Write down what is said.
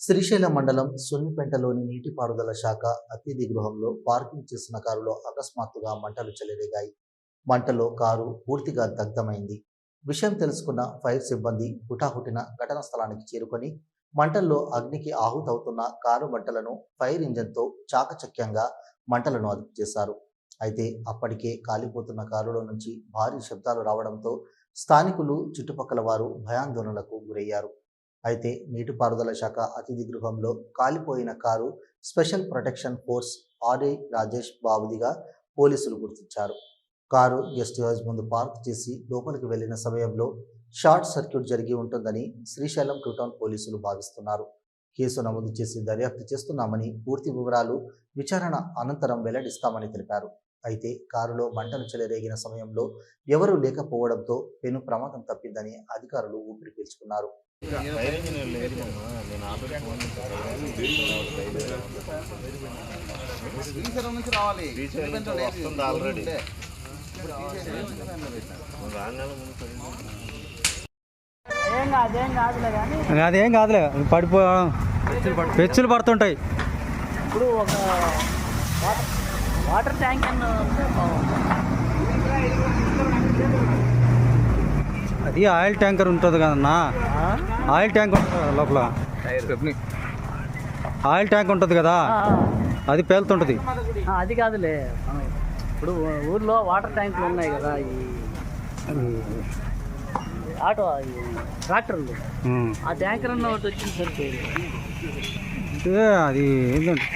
శ్రీశైల మండలం సున్నిపెంటలోని నీటిపారుదల శాఖ అతిథి గృహంలో పార్కింగ్ చేసిన కారులో అకస్మాత్తుగా మంటలు చెలరేగాయి. మంటలో కారు పూర్తిగా దగ్ధమైంది. విషయం తెలుసుకున్న ఫైర్ సిబ్బంది హుటాహుటిన ఘటన స్థలానికి చేరుకొని మంటల్లో అగ్నికి ఆహుతవుతున్న కారు మంటలను ఫైర్ ఇంజన్తో చాకచక్యంగా మంటలను అదుపు చేశారు. అయితే అప్పటికే కాలిపోతున్న కారులో నుంచి భారీ శబ్దాలు రావడంతో స్థానికులు చుట్టుపక్కల వారు భయాందోళనలకు గురయ్యారు. అయితే నీటిపారుదల శాఖ అతిథి గృహంలో కాలిపోయిన car special protection force R A Rajesh బాబుదిగా పోలీసులు గుర్తించారు. కారు గెస్ట్ హౌస్ ముందు పార్క్ చేసి లోపలికి వెళ్ళిన సమయంలో షార్ట్ సర్క్యూట్ జరిగి ఉంటుందని శ్రీశైలం టూ టౌన్ పోలీసులు భావిస్తున్నారు. కేసు నమోదు చేసి దర్యాప్తు చేస్తున్నామని పూర్తి వివరాలు విచారణ అనంతరం వెల్లడిస్తామని తెలిపారు. అయితే కారులో మంటలు చెలరేగిన సమయంలో ఎవరూ లేకపోవడంతో పెను ప్రమాదం తప్పిందని అధికారులు ఊపిరి పీల్చుకున్నారు. శ్రీశైలం నుంచి రావాలి వస్తుంది ఆల్రెడీ. అదేం కాదులే పడిపో పెచ్చులు పడుతుంటాయి ఇప్పుడు ఒక వాటర్ ట్యాంక్ అన్న అది ఆయిల్ ట్యాంకర్ ఉంటుంది కదన్నా? ఆయిల్ ట్యాంక్ ఉంటుంది కదా లోపల? ఆయిల్ ట్యాంక్ ఉంటుంది కదా? అది పేలుతుంటుంది. అది కాదులే. ఇప్పుడు ఊర్లో వాటర్ ట్యాంకులు ఉన్నాయి కదా ఈ ఆటో ట్రాక్టర్లు. ఆ ట్యాంకర్ అన్న ఒకటి వచ్చింది సరిపోయింది అది ఏంటంటే?